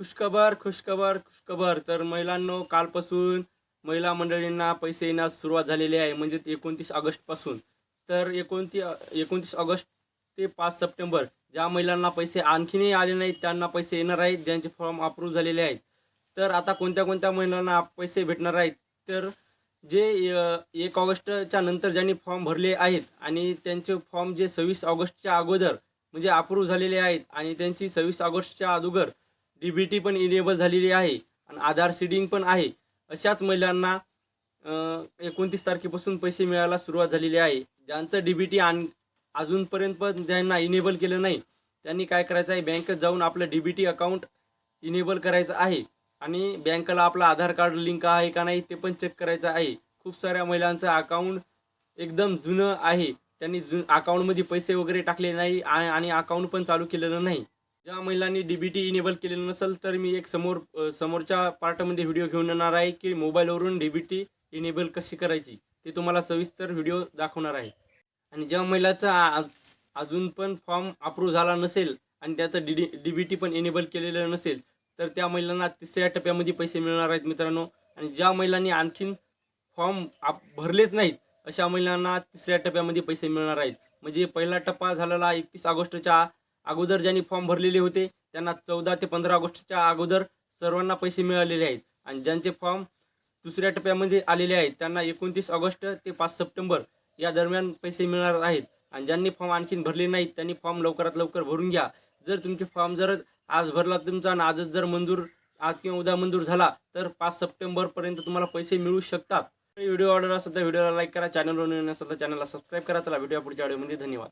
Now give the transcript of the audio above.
खुशखबर खुशखबर खुशखबर. तर महिलांनो कालपासून महिला मंडळींना पैसे येण्यास सुरुवात झालेली आहे. म्हणजे एकोणतीस ऑगस्टपासून. तर एकोणती एकोणतीस ऑगस्ट ते पाच सप्टेंबर ज्या महिलांना पैसे आणखीनही आले नाहीत त्यांना पैसे येणार आहेत. ज्यांचे फॉर्म अप्रूव्ह झालेले आहेत. तर आता कोणत्या कोणत्या महिलांना पैसे भेटणार आहेत? तर जे एक ऑगस्टच्या नंतर ज्यांनी फॉर्म भरले आहेत आणि त्यांचे फॉर्म जे सव्वीस ऑगस्टच्या अगोदर म्हणजे अप्रूव्ह झालेले आहेत आणि त्यांची सव्वीस ऑगस्टच्या अगोदर डी बी टी पण इनेबल झालेली आहे आणि आधार सीडिंग पण आहे. अशाच महिलांना एकोणतीस तारखेपासून पैसे मिळायला सुरुवात झालेली आहे. ज्यांचं डी बी टी आण अजूनपर्यंत पण ज्यांना इनेबल केलं नाही त्यांनी काय करायचं आहे? बँकेत जाऊन आपलं D B T account enable करायचं आहे. आणि बँकेला आपलं आधार कार्ड लिंक आहे का नाही ते पण चेक करायचं आहे. खूप साऱ्या महिलांचं अकाउंट एकदम जुनं आहे. त्यांनी जु अकाउंटमध्ये पैसे वगैरे टाकले नाही आ- आणि अकाउंट पण चालू केलेलं नाही. ज्या महिलांनी डी बी टी इनेबल केलेलं नसेल तर मी एक समोर समोरच्या पार्टमध्ये व्हिडिओ घेऊन येणार आहे की मोबाईलवरून डी बी टी इनेबल कशी करायची ते तुम्हाला सविस्तर व्हिडिओ दाखवणार आहे. आणि ज्या महिलाचा अजून पण फॉर्म अप्रूव्ह झाला नसेल आणि त्याचं डी डी बी टी पण इनेबल केलेलं नसेल तर त्या महिलांना तिसऱ्या टप्प्यामध्ये पैसे मिळणार आहेत मित्रांनो. आणि ज्या महिलांनी आणखीन फॉर्म आप भरलेच नाहीत अशा महिलांना तिसऱ्या टप्प्यामध्ये पैसे मिळणार आहेत. म्हणजे पहिला टप्पा झालेला एकतीस ऑगस्टच्या अगोदर ज्यांनी फॉर्म भरलेले होते त्यांना चौदा ते पंधरा ऑगस्टच्या अगोदर सर्वांना पैसे मिळालेले आहेत. आणि ज्यांचे फॉर्म दुसऱ्या टप्प्यामध्ये आलेले आहेत त्यांना एकोणतीस ऑगस्ट ते पाच सप्टेंबर या दरम्यान पैसे मिळणार आहेत. आणि ज्यांनी फॉर्म आणखीन भरले नाहीत त्यांनी फॉर्म लवकरात लवकर भरून घ्या. जर तुमचे फॉर्म जर आज भरला तुमचा आणि आजच जर मंजूर आज किंवा उद्या मंजूर झाला तर पाच सप्टेंबरपर्यंत तुम्हाला पैसे मिळू शकतात. व्हिडिओ आवडला असेल तर व्हिडिओला लाईक करा चॅनलवर नवीन असेल तर चॅनलला सबस्क्राईब करा. चला व्हिडिओ पुढच्या व्हिडिओमध्ये धन्यवाद.